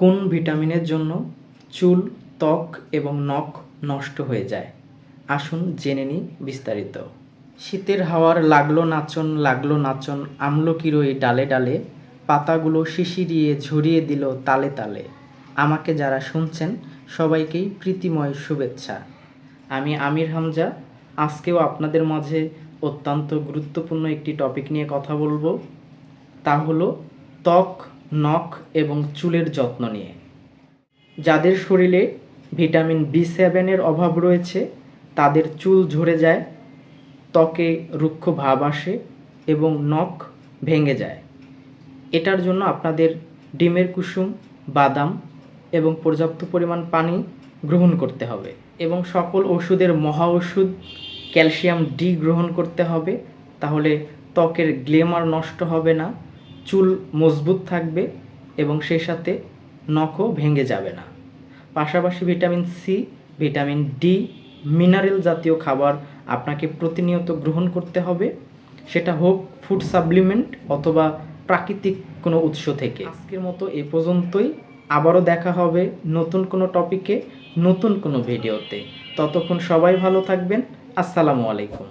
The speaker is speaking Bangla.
কোন ভিটামিনের জন্য চুল, ত্বক এবং নখ নষ্ট হয়ে যায়? আসুন জেনে নিই বিস্তারিত। শীতের হাওয়ার লাগল নাচন লাগল নাচন আমলকির ওই ডালে ডালে, পাতাগুলো শিশিরিয়ে ঝরিয়ে দিল তালে তালে। আমাকে যারা শুনছেন, সবাইকেই প্রীতিময় শুভেচ্ছা। আমি আমির হামজা। আজকেও আপনাদের মাঝে অত্যন্ত গুরুত্বপূর্ণ একটি টপিক নিয়ে কথা বলব। তা হলো ত্বক নখ এবং চুলের যত্ন নিয়ে। যাদের শরীরে ভিটামিন বি সেভেনের অভাব রয়েছে, তাদের চুল ঝরে যায়, ত্বকে রুক্ষ ভাব আসে এবং নখ ভেঙে যায়। এটার জন্য আপনাদের ডিমের কুসুম, বাদাম এবং পর্যাপ্ত পরিমাণ পানি গ্রহণ করতে হবে এবং সকল ওষুধের মহা ওষুধ, ক্যালসিয়াম ডি গ্রহণ করতে হবে, তাহলে ত্বকের গ্লেমার নষ্ট হবে না। চুল মজবুত থাকবে এবং সেই সাথে নখও ভেঙে যাবে না। পাশাপাশি vitamin C vitamin D mineral জাতীয় খাবার আপনাকে প্রতিনিয়ত গ্রহণ করতে হবে। সেটা হোক ফুড সাপ্লিমেন্ট অথবা প্রাকৃতিক কোনো উৎস থেকে। আজকের মতো এ পর্যন্তই। আবারও দেখা হবে নতুন কোনো টপিকে, নতুন কোনো ভিডিওতে। ততক্ষণ সবাই ভালো থাকবেন। আসসালামু আলাইকুম।